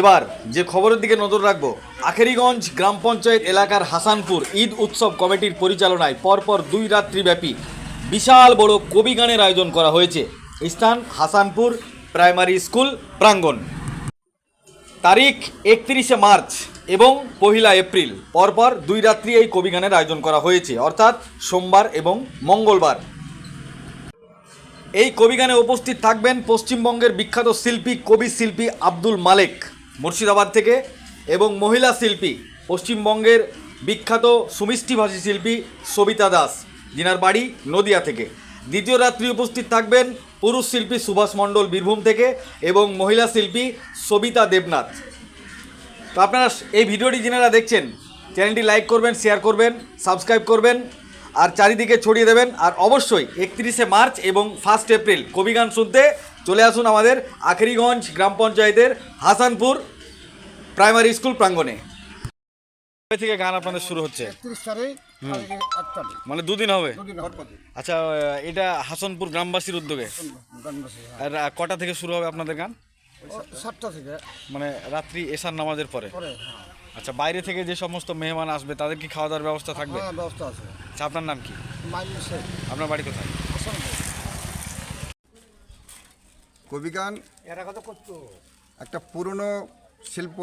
এবার যে খবরের দিকে নজর রাখব, আখেরিগঞ্জ গ্রাম পঞ্চায়েত এলাকার হাসানপুর ঈদ উৎসব কমিটির পরিচালনায় পরপর দুই রাত্রিব্যাপী বিশাল বড় কবি গানের আয়োজন করা হয়েছে। স্থান হাসানপুর প্রাইমারি স্কুল, প্রাঙ্গণ। তারিখ একত্রিশে মার্চ এবং পহিলা এপ্রিল। পরপর দুই রাত্রি এই কবি গানের আয়োজন করা হয়েছে, অর্থাৎ সোমবার এবং মঙ্গলবার। এই কবিগানে উপস্থিত থাকবেন পশ্চিমবঙ্গের বিখ্যাত শিল্পী, কবি শিল্পী আব্দুল মালেক। মুর্শিদাবাদ থেকে এবং মহিলা শিল্পী, পশ্চিমবঙ্গের বিখ্যাত সুমিষ্টিভাষী শিল্পী সবিতা দাস, যিনার বাড়ি নদিয়া থেকে। দ্বিতীয় রাত্রি উপস্থিত থাকবেন পুরুষ শিল্পী সুভাষ মণ্ডল বীরভূম থেকে এবং মহিলা শিল্পী সবিতা দেবনাথ। তো আপনারা এই ভিডিওটি যিনারা দেখছেন, চ্যানেলটি লাইক করবেন, শেয়ার করবেন, সাবস্ক্রাইব করবেন, আর চারিদিকে ছড়িয়ে দেবেন, আর অবশ্যই একত্রিশে মার্চ এবং ফার্স্ট এপ্রিল কবিগান শুনতে চলে আসুন আমাদের আখরিগঞ্জ গ্রাম পঞ্চায়েতের হাসানপুর প্রাইমারি স্কুল প্রাঙ্গণে। কবে থেকে গান আপনাদের শুরু হচ্ছে? একত্রিশ তারিখ মানে দুদিন হবে? আচ্ছা এটা হাসনপুর গ্রামবাসীর উদ্যোগে? হ্যাঁ। আর কটা থেকে শুরু হবে আপনাদের গান? সাতটা থেকে। মানে রাত্রি এশার নামাজের পরে? হ্যাঁ। আচ্ছা বাইরে থেকে যে সমস্ত মেহমান আসবে তাদের কি খাওয়া দাওয়ার ব্যবস্থা থাকবে? হ্যাঁ ব্যবস্থা আছে। আচ্ছা আপনার নাম কি? আপনার বাড়ি কোথায়। কবিগান এরা কত করতো একটা পুরনো শিল্প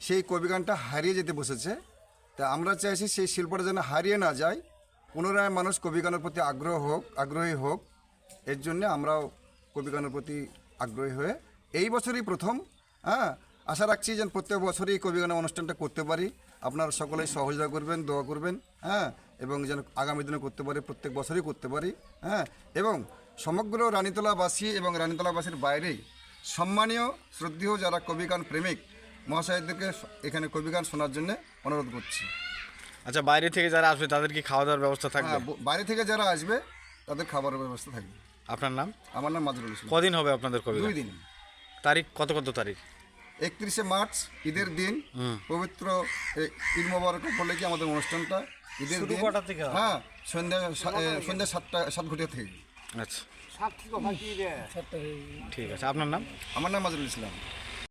সেই কবিগানটা হারিয়ে যেতে বসেছে। তা আমরা চাইছি সেই শিল্পটা যেন হারিয়ে না যায়। পুনরায় মানুষ কবিগানের প্রতি আগ্রহ হোক, আগ্রহী হোক। এর জন্য আমরাও কবিগানের প্রতি আগ্রহী হয়ে এই বছরই প্রথম হ্যাঁ? আশা রাখছি যেন প্রত্যেক বছরই কবিগানের অনুষ্ঠানটা করতে পারি। আপনারা সকলেই সহযোগিতা করবেন, দোয়া করবেন হ্যাঁ? এবং যেন আগামী দিনে করতে পারি, প্রত্যেক বছরই করতে পারি হ্যাঁ? এবং সমগ্র রানীতলাবাসী এবং রানীতলাবাসীর বাইরেই সম্মানীয়, শ্রদ্ধেয় যারা কবিগান প্রেমিক মহাশয়দেরকে এখানে কবিগান শোনার জন্য অনুরোধ করছি। আচ্ছা বাইরে থেকে যারা আসবে তাদের কি খাওয়া দাওয়ার ব্যবস্থা থাকবে? হ্যাঁ, ব- বাইরে থেকে যারা আসবে তাদের খাবারের ব্যবস্থা থাকবে। আপনার নাম? আমার নাম মাজরুল ইসলাম। কদিন হবে আপনাদের কবি দুই দিন। তারিখ কত কত তারিখ? একত্রিশে মার্চ ঈদের দিন। পবিত্র এই ঈদ মোবারক উপলক্ষে আমাদের অনুষ্ঠানটা ঈদের দিন। হ্যাঁ সন্ধ্যা সা- এ, সন্ধ্যা সাতটা সাত ঘটিয়া থেকে। আচ্ছা। ঠিক আছে আপনার নাম? আমার নাম মাজরুল ইসলাম।